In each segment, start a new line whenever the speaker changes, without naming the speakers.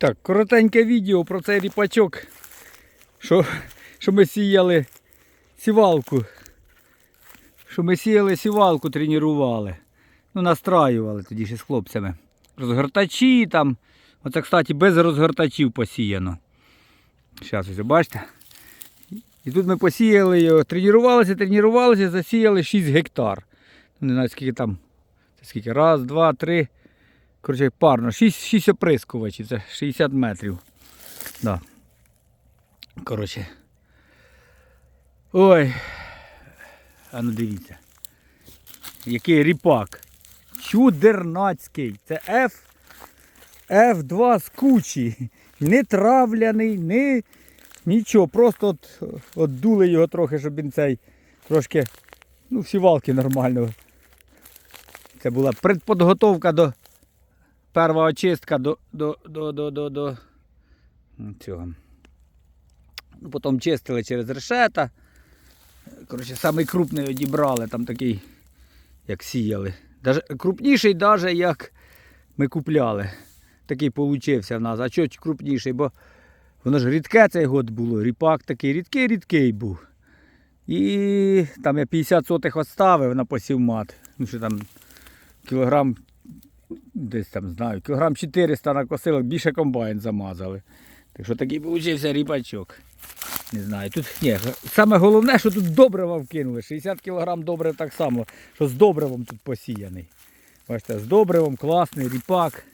Так, коротеньке відео про цей ріпачок, що, що ми сіяли сівалку. Що ми сіяли сівалку, тренували. Ну, настраювали тоді ще з хлопцями. Розгортачі там. Оце, кстати, без розгортачів посіяно. Зараз ось бачите. І тут ми посіяли його, тренувалися, тренувалися, засіяли 6 гектар. Не знаю, скільки там. Скільки? Раз, два, три. Коротше, парно. 6, 6 оприскувачів, це 60 метрів. Да. Коротше. Ой. А ну дивіться. Який ріпак. Чудернацький. Це F, F2 з кучі. Не травляний, не нічого. Просто от, от дули його трохи, щоб він цей трошки, ну, всі валки нормально. Це була предподготовка до перша очистка до, до, до, до, до, до цього. Ну, потім чистили через решета. Коротше, самий крупний одібрали, там такий, як сіяли. Даже, крупніший, навіть як ми купляли. Такий получився в нас. А чого крупніший? Бо воно ж рідке цей год було. Ріпак такий рідкий-рідкий був. І там я 50 сотих оставив на посівмат. Ну, що там кілограм, десь там знаю, кілограм 400 накосили, більше комбайн замазали. Так що такий получився ріпачок. Не знаю. Тут ні, саме головне, що тут добрива вкинули. 60 кг добрив так само, що з добривом тут посіяний. Бачите, з добривом класний ріпак.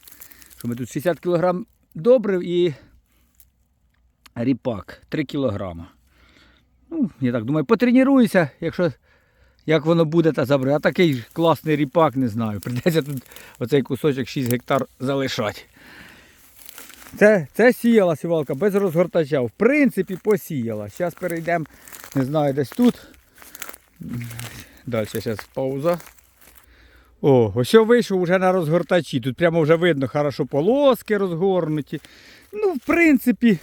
Що ми тут 60 кг добрив і ріпак 3 кг. Ну, я так думаю, потренуюся, якщо як воно буде, та забере. А такий класний ріпак, не знаю. Придеться тут оцей кусочок 6 гектар залишати. Це, це сіяла сівалка без розгортача. В принципі, посіяла. Зараз перейдемо, не знаю, десь тут. Далі зараз пауза. О, ось вийшов вже на розгортачі. Тут прямо вже видно, хорошо полоски розгорнуті. Ну, в принципі,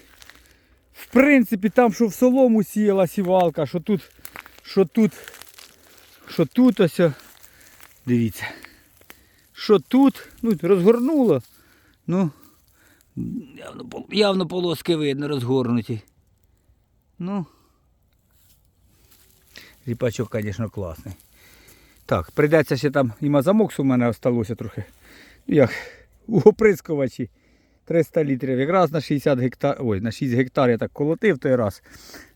в принципі, там, що в солому сіяла сівалка, що тут, що тут, що тут ось. Дивіться. Що тут, ну, розгорнуло. Ну, Явно, явно полоски видно розгорнуті. Ну. Ріпачок, звісно, класний. Так, прийдеться ще там і мазамоксу у мене осталося трохи. Ну, Як у оприскувачі 300 літрів. Якраз на 60 гектар. Ой, на 6 гектар я так колотив той раз.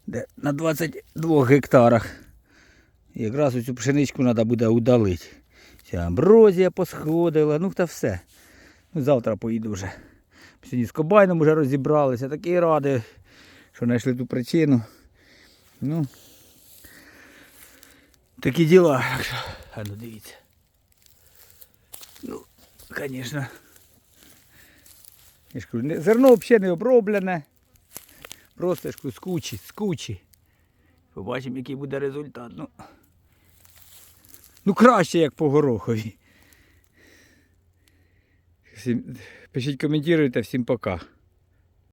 Де на 22 гектарах. Якраз оцю пшеничку треба буде удалити. Ця амброзія посходила, ну та все. Ну, завтра поїду вже. Сьогодні з комбайном вже розібралися, такий радий, що знайшли ту причину. Ну, такі діла. А ну дивіться. Ну, звісно. Зерно взагалі не оброблене. Просто ж з кучі, з. Побачимо, який буде результат. Ну, ну краще, як по горохові. Пишіть коментуйте, всім пока.